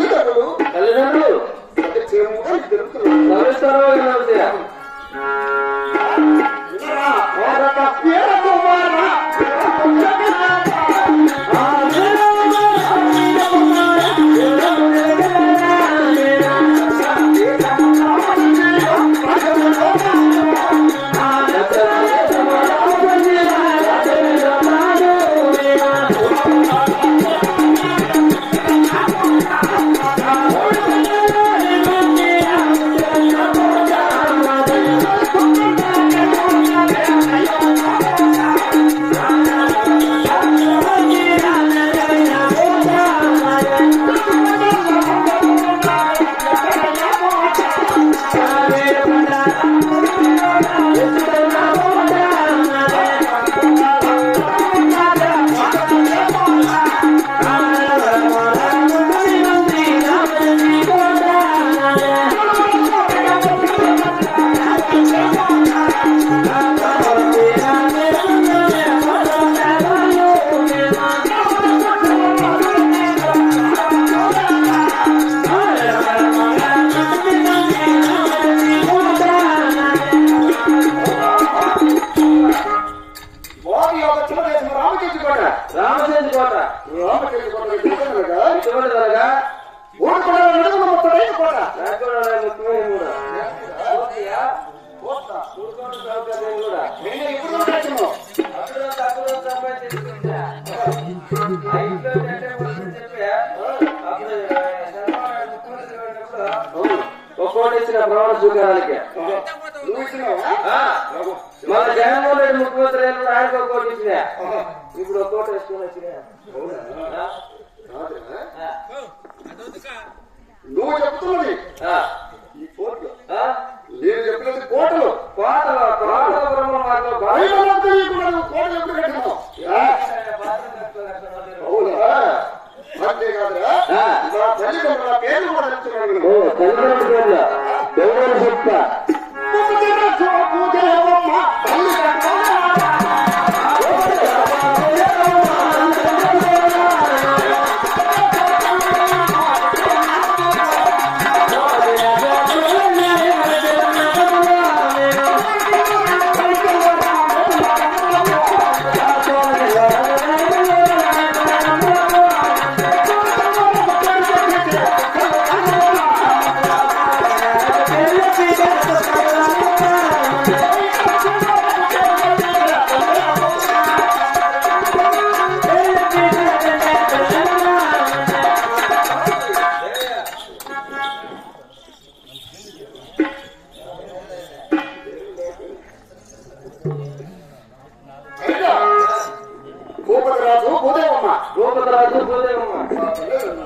తల్లిదండ్రులు తల్లిదండ్రులు త్వరగా ఊరుకున్న నడుమ మొత్తమైన కోట కూడా సౌకర్యం కూడా నేను ఇప్పుడు అప్పుడు అప్పుడు అంటే చెప్పి, అప్పుడు శర్మగారు ముఖ్యమంత్రి ఉన్నప్పుడు ఒక్కోటి ఇచ్చిన ప్రమాణ స్వీకారానికి నువ్వు ఇచ్చినావా ఆ, మన జగన్మోహన్ రెడ్డి ముఖ్యమంత్రి అయినప్పుడు ఆయనకు ఒక్కోటి ఇచ్చినా ఇప్పుడు ఒక్కోటి వేసుకొని వచ్చినా కాదురా. నువ్వు చెప్తున్నది ఈ కోట్లు. నేను చెప్పినది కోటలు కోటలో కోటలో బ్రహ్మ మార్గంలో కోట ఐదు తెలియకుండా నువ్వు కోటలు ఎప్పుడు కట్టినావు ఆ? అవునా? అంతేకాదురా ఆ. నా తల్లిదండ్రుల పేర్లు కూడా చెప్తున్నాను. తల్లిదండ్రుల ఎవరు చెప్తా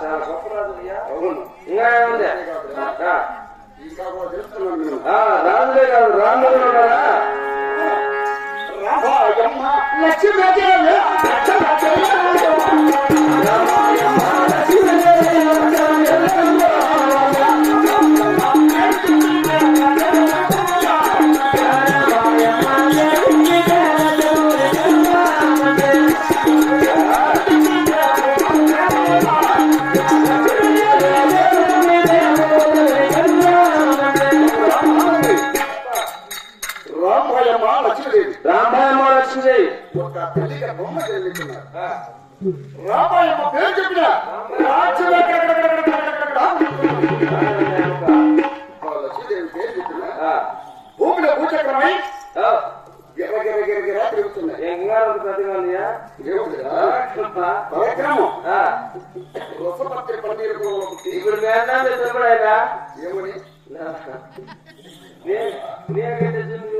చాలా గొప్ప రాజు ఇంకా ఏముంది రాజులే కాదు రాజులు ఉన్నారా రామాయమ్మ తెలియక బొమ్మ చెల్లించున్నారు రామాయణ పేరు చెప్పిన లక్ష్మీదేవి పేరు చెప్పిన భూమిలో భూచక్రమై రసపత్రి నేను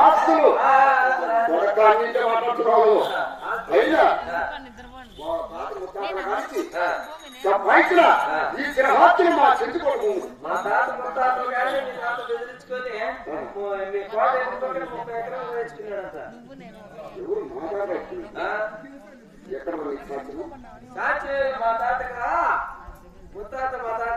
ఆస్తులు దొరకాలంటే మాట్లాడుతున్నావు అయినా ఈ గ్రహాత్తులు మా చెట్టు కొడుకు మా తాత ముత్తాతలు కానీ మీ తాత బెదిరించుకొని మీ కోట ఎందుకంటే ముప్పై ఎకరాలు వేసుకున్నాడంట. ఎవరు మాట్లాడచ్చు ఎక్కడ సాక్షి మా తాతగా ముత్తాత మా తాత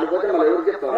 వాళ్ళు పోతే మనం ఎవరు చెప్తాం